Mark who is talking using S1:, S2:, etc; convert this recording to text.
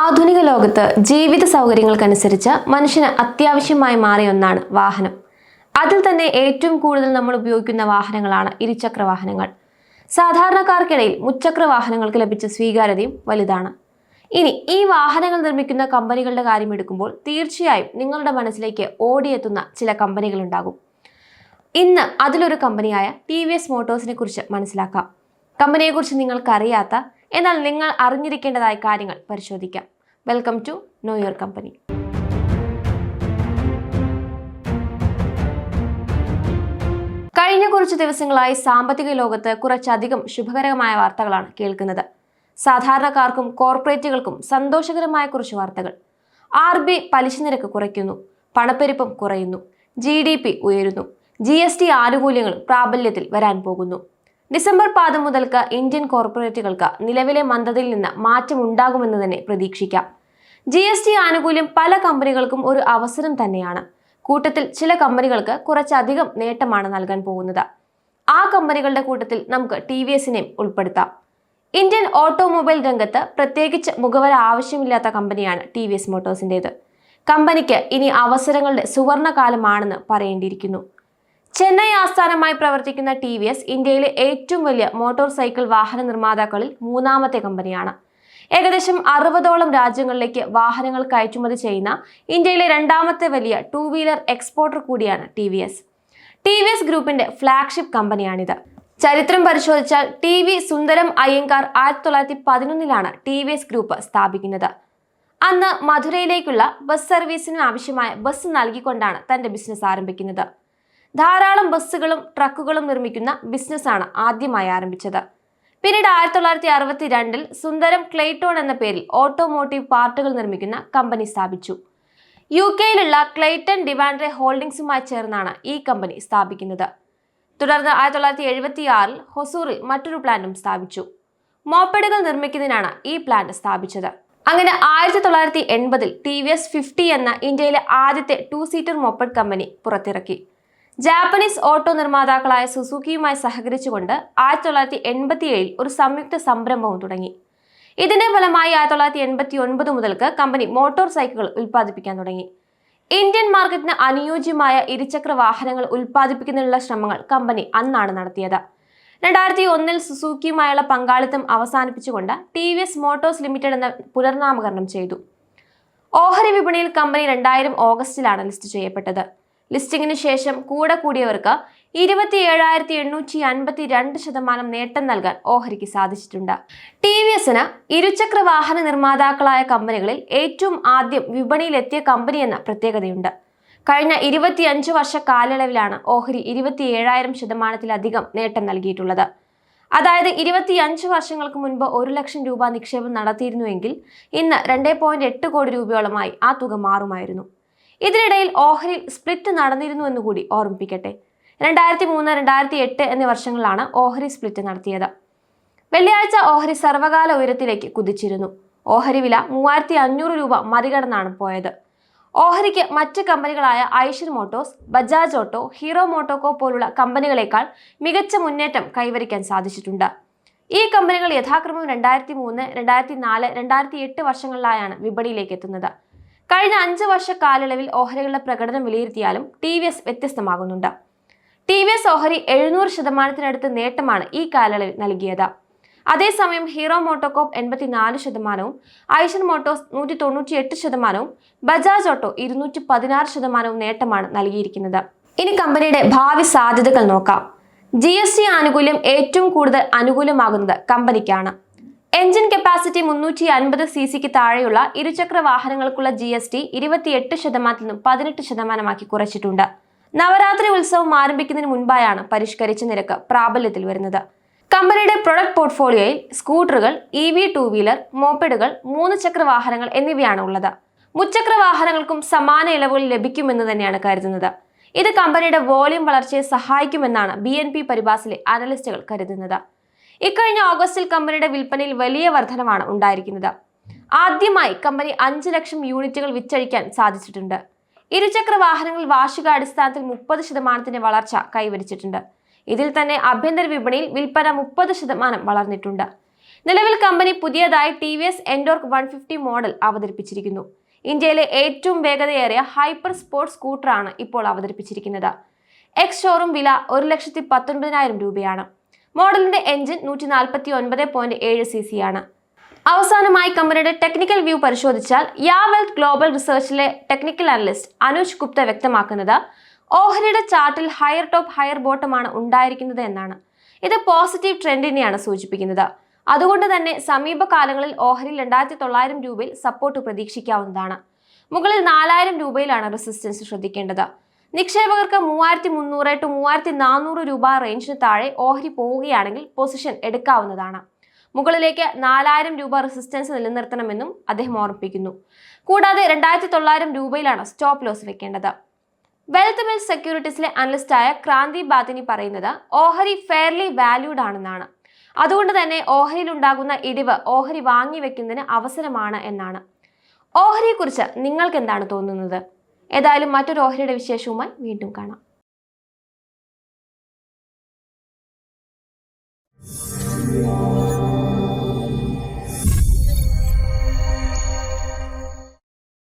S1: ആധുനിക ലോകത്ത് ജീവിത സൗകര്യങ്ങൾക്കനുസരിച്ച് മനുഷ്യന് അത്യാവശ്യമായി മാറിയ ഒന്നാണ് വാഹനം. അതിൽ തന്നെ ഏറ്റവും കൂടുതൽ നമ്മൾ ഉപയോഗിക്കുന്ന വാഹനങ്ങളാണ് ഇരുചക്ര വാഹനങ്ങൾ. സാധാരണക്കാർക്കിടയിൽ മുച്ചക്ര വാഹനങ്ങൾക്ക് ലഭിച്ച സ്വീകാര്യതയും വലുതാണ്. ഇനി ഈ വാഹനങ്ങൾ നിർമ്മിക്കുന്ന കമ്പനികളുടെ കാര്യം എടുക്കുമ്പോൾ തീർച്ചയായും നിങ്ങളുടെ മനസ്സിലേക്ക് ഓടിയെത്തുന്ന ചില കമ്പനികളുണ്ടാകും ഇന്ന് അതിലൊരു കമ്പനിയായ ടി വി എസ് മോട്ടോഴ്സിനെ കുറിച്ച് മനസ്സിലാക്കാം. കമ്പനിയെക്കുറിച്ച് നിങ്ങൾക്കറിയാത്ത എന്നാൽ നിങ്ങൾ അറിഞ്ഞിരിക്കേണ്ടതായ കാര്യങ്ങൾ പരിശോധിക്കാം. Welcome to know your company കഴിഞ്ഞ കുറച്ച് ദിവസങ്ങളായി സാമ്പത്തിക ലോകത്ത് കുറച്ചധികം ശുഭകരമായ വാർത്തകളാണ് കേൾക്കുന്നത്. സാധാരണക്കാർക്കും കോർപ്പറേറ്റുകൾക്കും സന്തോഷകരമായ കുറച്ച് വാർത്തകൾ. ആർ ബി പലിശ നിരക്ക് കുറയ്ക്കുന്നു പണപ്പെരുപ്പം കുറയുന്നു ജി ഡി പി ഉയരുന്നു ജി എസ് ടി ആനുകൂല്യങ്ങൾ പ്രാബല്യത്തിൽ വരാൻ പോകുന്നു. ഡിസംബർ പാദം മുതൽക്ക് ഇന്ത്യൻ കോർപ്പറേറ്റുകൾക്ക് നിലവിലെ മന്ദതയിൽ നിന്ന് മാറ്റമുണ്ടാകുമെന്ന് തന്നെ പ്രതീക്ഷിക്കാം. ജി എസ് ടി ആനുകൂല്യം പല കമ്പനികൾക്കും ഒരു അവസരം തന്നെയാണ്. കൂട്ടത്തിൽ ചില കമ്പനികൾക്ക് കുറച്ചധികം നേട്ടമാണ് നൽകാൻ പോകുന്നത്. ആ കമ്പനികളുടെ കൂട്ടത്തിൽ നമുക്ക് ടി വി എസിനെയും ഉൾപ്പെടുത്താം. ഇന്ത്യൻ ഓട്ടോമൊബൈൽ രംഗത്ത് പ്രത്യേകിച്ച് മുഖവര ആവശ്യമില്ലാത്ത കമ്പനിയാണ് ടി വി എസ് മോട്ടോഴ്സിന്റേത്. കമ്പനിക്ക് ഇനി അവസരങ്ങളുടെ സുവർണകാലമാണെന്ന് പറയേണ്ടിയിരിക്കുന്നു. ചെന്നൈ ആസ്ഥാനമായി പ്രവർത്തിക്കുന്ന ടി വി എസ് ഇന്ത്യയിലെ ഏറ്റവും വലിയ മോട്ടോർ സൈക്കിൾ വാഹന നിർമ്മാതാക്കളിൽ മൂന്നാമത്തെ കമ്പനിയാണ്. ഏകദേശം അറുപതോളം രാജ്യങ്ങളിലേക്ക് വാഹനങ്ങൾ കയറ്റുമതി ചെയ്യുന്ന ഇന്ത്യയിലെ രണ്ടാമത്തെ വലിയ ടൂ വീലർ എക്സ്പോർട്ടർ കൂടിയാണ് T V S. T V S ഗ്രൂപ്പിന്റെ ഫ്ലാഗ്ഷിപ്പ് കമ്പനിയാണിത്. ചരിത്രം പരിശോധിച്ചാൽ ടി വി സുന്ദരം അയ്യങ്കാർ ആയിരത്തി തൊള്ളായിരത്തി പതിനൊന്നിലാണ് ടി വി എസ് ഗ്രൂപ്പ് സ്ഥാപിക്കുന്നത്. അന്ന് മധുരയിലേക്കുള്ള ബസ് സർവീസിന് ആവശ്യമായ ബസ് നൽകിക്കൊണ്ടാണ് തന്റെ ബിസിനസ് ആരംഭിക്കുന്നത്. ധാരാളം ബസ്സുകളും ട്രക്കുകളും നിർമ്മിക്കുന്ന ബിസിനസ്സാണ് ആദ്യമായി ആരംഭിച്ചത്. പിന്നീട് ആയിരത്തി തൊള്ളായിരത്തി അറുപത്തി രണ്ടിൽ സുന്ദരം ക്ലെയ്റ്റോൺ എന്ന പേരിൽ ഓട്ടോമോട്ടീവ് പാർട്ടുകൾ നിർമ്മിക്കുന്ന കമ്പനി സ്ഥാപിച്ചു. യു കെയിലുള്ള ക്ലെയ്റ്റൺ ഡിവാൻഡ്രെ ഹോൾഡിംഗ്സുമായി ചേർന്നാണ് ഈ കമ്പനി സ്ഥാപിക്കുന്നത്. തുടർന്ന് ആയിരത്തി തൊള്ളായിരത്തി എഴുപത്തി ആറിൽ ഹൊസൂറിൽ മറ്റൊരു പ്ലാന്റും സ്ഥാപിച്ചു. മോപ്പഡുകൾ നിർമ്മിക്കുന്നതിനാണ് ഈ പ്ലാന്റ് സ്ഥാപിച്ചത്. അങ്ങനെ ആയിരത്തി തൊള്ളായിരത്തി എൺപതിൽ ടി വി എസ് ഫിഫ്റ്റി എന്ന ഇന്ത്യയിലെ ആദ്യത്തെ ടു സീറ്റർ മോപ്പഡ് കമ്പനി പുറത്തിറക്കി. ജാപ്പനീസ് ഓട്ടോ നിർമ്മാതാക്കളായ സുസുക്കിയുമായി സഹകരിച്ചുകൊണ്ട് ആയിരത്തി തൊള്ളായിരത്തി എൺപത്തി ഏഴിൽ ഒരു സംയുക്ത സംരംഭവും തുടങ്ങി. ഇതിന്റെ ഫലമായി ആയിരത്തി തൊള്ളായിരത്തി എൺപത്തി ഒൻപത് മുതൽക്ക് കമ്പനി മോട്ടോർ സൈക്കിളുകൾ ഉൽപ്പാദിപ്പിക്കാൻ തുടങ്ങി. ഇന്ത്യൻ മാർക്കറ്റിന് അനുയോജ്യമായ ഇരുചക്ര വാഹനങ്ങൾ ഉൽപ്പാദിപ്പിക്കുന്നതിനുള്ള ശ്രമങ്ങൾ കമ്പനി അന്നാണ് നടത്തിയത്. രണ്ടായിരത്തി ഒന്നിൽ സുസുക്കിയുമായുള്ള പങ്കാളിത്തം അവസാനിപ്പിച്ചുകൊണ്ട് T V S Motors Limited എന്ന പുനർനാമകരണം ചെയ്തു. ഓഹരി വിപണിയിൽ കമ്പനി രണ്ടായിരം ഓഗസ്റ്റിലാണ് ലിസ്റ്റ് ചെയ്യപ്പെട്ടത്. ലിസ്റ്റിംഗിന് ശേഷം കൂടെ കൂടിയവർക്ക് ഇരുപത്തി ഏഴായിരത്തി എണ്ണൂറ്റി അൻപത്തി രണ്ട് ശതമാനം നേട്ടം നൽകാൻ ഓഹരിക്ക് സാധിച്ചിട്ടുണ്ട്. ടി വി എസിന് ഇരുചക്ര വാഹന നിർമ്മാതാക്കളായ കമ്പനികളിൽ ഏറ്റവും ആദ്യം വിപണിയിലെത്തിയ കമ്പനി എന്ന പ്രത്യേകതയുണ്ട്. കഴിഞ്ഞ ഇരുപത്തിയഞ്ച് വർഷ കാലയളവിലാണ് ഓഹരി ഇരുപത്തി ഏഴായിരം ശതമാനത്തിലധികം നേട്ടം നൽകിയിട്ടുള്ളത്. അതായത് ഇരുപത്തിയഞ്ച് വർഷങ്ങൾക്ക് മുൻപ് ഒരു ലക്ഷം രൂപ നിക്ഷേപം നടത്തിയിരുന്നുവെങ്കിൽ ഇന്ന് രണ്ടേ പോയിന്റ് എട്ട് കോടി രൂപയോളമായി ആ തുക മാറുമായിരുന്നു. ഇതിനിടയിൽ ഓഹരിയിൽ സ്പ്ലിറ്റ് നടന്നിരുന്നു എന്ന് കൂടി ഓർമ്മിപ്പിക്കട്ടെ. രണ്ടായിരത്തി മൂന്ന് രണ്ടായിരത്തി എട്ട് എന്നീ വർഷങ്ങളിലാണ് ഓഹരി സ്പ്ലിറ്റ് നടത്തിയത്. വെള്ളിയാഴ്ച ഓഹരി സർവകാല ഉയരത്തിലേക്ക് കുതിച്ചിരുന്നു. ഓഹരി വില മൂവായിരത്തി അഞ്ഞൂറ് രൂപ മറികടന്നാണ് പോയത്. ഓഹരിക്ക് മറ്റ് കമ്പനികളായ Eicher Motors Bajaj auto Hero MotoCorp പോലുള്ള കമ്പനികളെക്കാൾ മികച്ച മുന്നേറ്റം കൈവരിക്കാൻ സാധിച്ചിട്ടുണ്ട്. ഈ കമ്പനികൾ യഥാക്രമം രണ്ടായിരത്തി മൂന്ന് രണ്ടായിരത്തി നാല് രണ്ടായിരത്തി എട്ട് വർഷങ്ങളിലായാണ് വിപണിയിലേക്ക് എത്തുന്നത്. കഴിഞ്ഞ അഞ്ച് വർഷ കാലയളവിൽ ഓഹരികളുടെ പ്രകടനം വിലയിരുത്തിയാലും ടി വി എസ് വ്യത്യസ്തമാകുന്നുണ്ട്. ടി വി എസ് ഓഹരി എഴുന്നൂറ് ശതമാനത്തിനടുത്ത് നേട്ടമാണ് ഈ കാലയളവിൽ നൽകിയത്. അതേസമയം ഹീറോ മോട്ടോകോപ്പ് എൺപത്തിനാല് ശതമാനവും ഐഷൻ മോട്ടോസ് നൂറ്റി തൊണ്ണൂറ്റി എട്ട് ശതമാനവും ബജാജ് ഓട്ടോ ഇരുന്നൂറ്റി പതിനാറ് ശതമാനവും നേട്ടമാണ് നൽകിയിരിക്കുന്നത്. ഇനി കമ്പനിയുടെ ഭാവി സാധ്യതകൾ നോക്കാം. ജി ആനുകൂല്യം ഏറ്റവും കൂടുതൽ അനുകൂലമാകുന്നത് കമ്പനിക്കാണ്. എഞ്ചിൻ കപ്പാസിറ്റി മുന്നൂറ്റി അൻപത് സി സിക്ക് താഴെയുള്ള ഇരുചക്ര വാഹനങ്ങൾക്കുള്ള ജി എസ് ടി ഇരുപത്തിയെട്ട് ശതമാനത്തിൽ നിന്നും പതിനെട്ട് ശതമാനമാക്കി കുറച്ചിട്ടുണ്ട്. നവരാത്രി ഉത്സവം ആരംഭിക്കുന്നതിന് മുൻപായാണ് പരിഷ്കരിച്ച നിരക്ക് പ്രാബല്യത്തിൽ വരുന്നത്. കമ്പനിയുടെ പ്രൊഡക്റ്റ് പോർട്ട്ഫോളിയോയിൽ സ്കൂട്ടറുകൾ ഇ വി ടു വീലർ മോപ്പഡുകൾ മൂന്ന് ചക്ര വാഹനങ്ങൾ എന്നിവയാണ് ഉള്ളത്. മുച്ചക്ര വാഹനങ്ങൾക്കും സമാന ഇളവുകൾ ലഭിക്കുമെന്ന് തന്നെയാണ് കരുതുന്നത്. ഇത് കമ്പനിയുടെ വോളിയം വളർച്ചയെ സഹായിക്കുമെന്നാണ് ബി എൻ പി പരിഭാസിലെ അനലിസ്റ്റുകൾ കരുതുന്നത്. ഇക്കഴിഞ്ഞ ഓഗസ്റ്റിൽ കമ്പനിയുടെ വിൽപ്പനയിൽ വലിയ വർധനമാണ് ഉണ്ടായിരിക്കുന്നത്. ആദ്യമായി കമ്പനി അഞ്ച് ലക്ഷം യൂണിറ്റുകൾ വിറ്റഴിക്കാൻ സാധിച്ചിട്ടുണ്ട്. ഇരുചക്ര വാഹനങ്ങൾ വാർഷിക അടിസ്ഥാനത്തിൽ മുപ്പത് ശതമാനത്തിന്റെ വളർച്ച കൈവരിച്ചിട്ടുണ്ട്. ഇതിൽ തന്നെ ആഭ്യന്തര വിപണിയിൽ വിൽപ്പന മുപ്പത് ശതമാനം വളർന്നിട്ടുണ്ട്. നിലവിൽ കമ്പനി പുതിയതായി T V S Ntorq one fifty model അവതരിപ്പിച്ചിരിക്കുന്നു. ഇന്ത്യയിലെ ഏറ്റവും വേഗതയേറിയ ഹൈപ്പർ സ്പോർട്സ് സ്കൂട്ടറാണ് ഇപ്പോൾ അവതരിപ്പിച്ചിരിക്കുന്നത്. എക്സ് ഷോറൂം വില ഒരു ലക്ഷത്തി പത്തൊൻപതിനായിരം രൂപയാണ്. മോഡലിന്റെ എഞ്ചിൻ നൂറ്റി നാൽപ്പത്തി ഒൻപത് പോയിന്റ് ഏഴ് സി സി ആണ്. അവസാനമായി കമ്പനിയുടെ ടെക്നിക്കൽ വ്യൂ പരിശോധിച്ചാൽ യാ വെൽത്ത് ഗ്ലോബൽ റിസർച്ചിലെ ടെക്നിക്കൽ അനലിസ്റ്റ് അനുജ് ഗുപ്ത വ്യക്തമാക്കുന്നത് ഓഹരിയുടെ ചാർട്ടിൽ ഹയർ ടോപ്പ് ഹയർ ബോട്ടമാണ് ഉണ്ടായിരിക്കുന്നത് എന്നാണ്. ഇത് പോസിറ്റീവ് ട്രെൻഡിനെയാണ് സൂചിപ്പിക്കുന്നത്. അതുകൊണ്ട് തന്നെ സമീപകാലങ്ങളിൽ ഓഹരി രണ്ടായിരത്തി തൊള്ളായിരം രൂപയിൽ സപ്പോർട്ട് പ്രതീക്ഷിക്കാവുന്നതാണ്. മുകളിൽ നാലായിരം രൂപയിലാണ് റെസിസ്റ്റൻസ് ശ്രദ്ധിക്കേണ്ടത്. നിക്ഷേപകർക്ക് മൂവായിരത്തി മുന്നൂറ് ടു മൂവായിരത്തി നാനൂറ് രൂപ റേഞ്ചിന് താഴെ ഓഹരി പോവുകയാണെങ്കിൽ പൊസിഷൻ എടുക്കാവുന്നതാണ്. മുകളിലേക്ക് നാലായിരം രൂപ റെസിസ്റ്റൻസ് നിലനിർത്തണമെന്നും അദ്ദേഹം ഓർമ്മിപ്പിക്കുന്നു. കൂടാതെ രണ്ടായിരത്തി തൊള്ളായിരം രൂപയിലാണ് സ്റ്റോപ്പ് ലോസ് വെക്കേണ്ടത്. വെൽത്ത് മിൽ സെക്യൂരിറ്റീസിലെ അനലിസ്റ്റായ ക്രാന്തി ബാത്തിനി പറയുന്നത് ഓഹരി ഫെയർലി വാല്യൂഡ് ആണെന്നാണ്. അതുകൊണ്ട് തന്നെ ഓഹരിയിൽ ഉണ്ടാകുന്ന ഇടിവ് ഓഹരി വാങ്ങി വെക്കുന്നതിന് അവസരമാണ് എന്നാണ്. ഓഹരിയെക്കുറിച്ച് നിങ്ങൾക്ക് എന്താണ് തോന്നുന്നത്? ഏതായാലും മറ്റൊരു ഓഹരിയുടെ വിശേഷവുമായി വീണ്ടും കാണാം.
S2: Thank